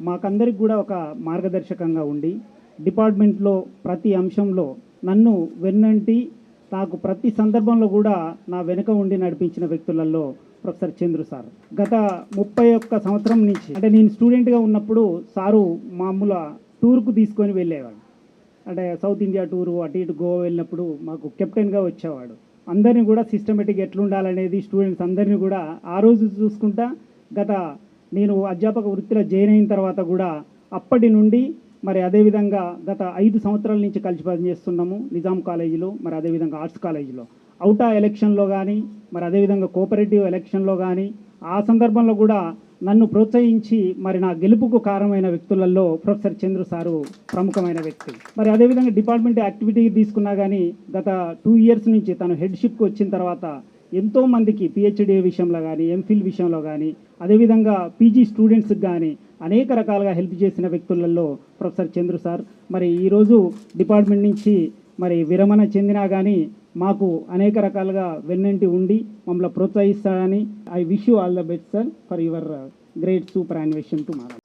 మాకందరికి కూడా ఒక మార్గదర్శకంగా ఉండి డిపార్ట్మెంట్లో ప్రతి అంశంలో నన్ను వెన్నంటి నాకు ప్రతి సందర్భంలో కూడా నా వెనుక ఉండి నడిపించిన వ్యక్తులలో ప్రొఫెసర్ చంద్రు సార్. గత ముప్పై ఒక్క సంవత్సరం నుంచి అంటే నేను స్టూడెంట్గా ఉన్నప్పుడు సారు మామూలు టూర్కు తీసుకొని వెళ్ళేవాడు. అంటే సౌత్ ఇండియా టూరు అటు ఇటు గోవా వెళ్ళినప్పుడు మాకు కెప్టెన్గా వచ్చేవాడు. అందరినీ కూడా సిస్టమేటిక్ ఎట్లుండాలనేది స్టూడెంట్స్ అందరినీ కూడా ఆ రోజు చూసుకుంటా గత నేను అధ్యాపక వృత్తిలో జాయిన్ అయిన తర్వాత కూడా అప్పటి నుండి మరి అదేవిధంగా గత ఐదు సంవత్సరాల నుంచి కలిసి పనిచేస్తున్నాము నిజాం కాలేజీలో మరి అదేవిధంగా ఆర్ట్స్ కాలేజీలో. అవుటా ఎలక్షన్లో కానీ మరి అదేవిధంగా కోఆపరేటివ్ ఎలక్షన్లో కానీ ఆ సందర్భంలో కూడా నన్ను ప్రోత్సహించి మరి నా గెలుపుకు కారణమైన వ్యక్తులలో ప్రొఫెసర్ చంద్రు సారు ప్రముఖమైన వ్యక్తి. మరి అదేవిధంగా డిపార్ట్మెంట్ యాక్టివిటీ తీసుకున్నా కానీ గత టూ ఇయర్స్ నుంచి తను హెడ్షిప్కి వచ్చిన తర్వాత ఎంతో మందికి పిహెచ్డి విషయంలో కానీ ఎంఫిల్ విషయంలో కానీ అదేవిధంగా పీజీ స్టూడెంట్స్కి కానీ అనేక రకాలుగా హెల్ప్ చేసిన వ్యక్తులలో ప్రొఫెసర్ చంద్రు సార్. మరి ఈరోజు డిపార్ట్మెంట్ నుంచి మరి విరమణ చెందినా కానీ మాకు అనేక రకాలుగా వెన్నంటి ఉండి మమ్మల్ని ప్రోత్సహిస్తారని I wish you all the best sir for your great super anniversary to Mara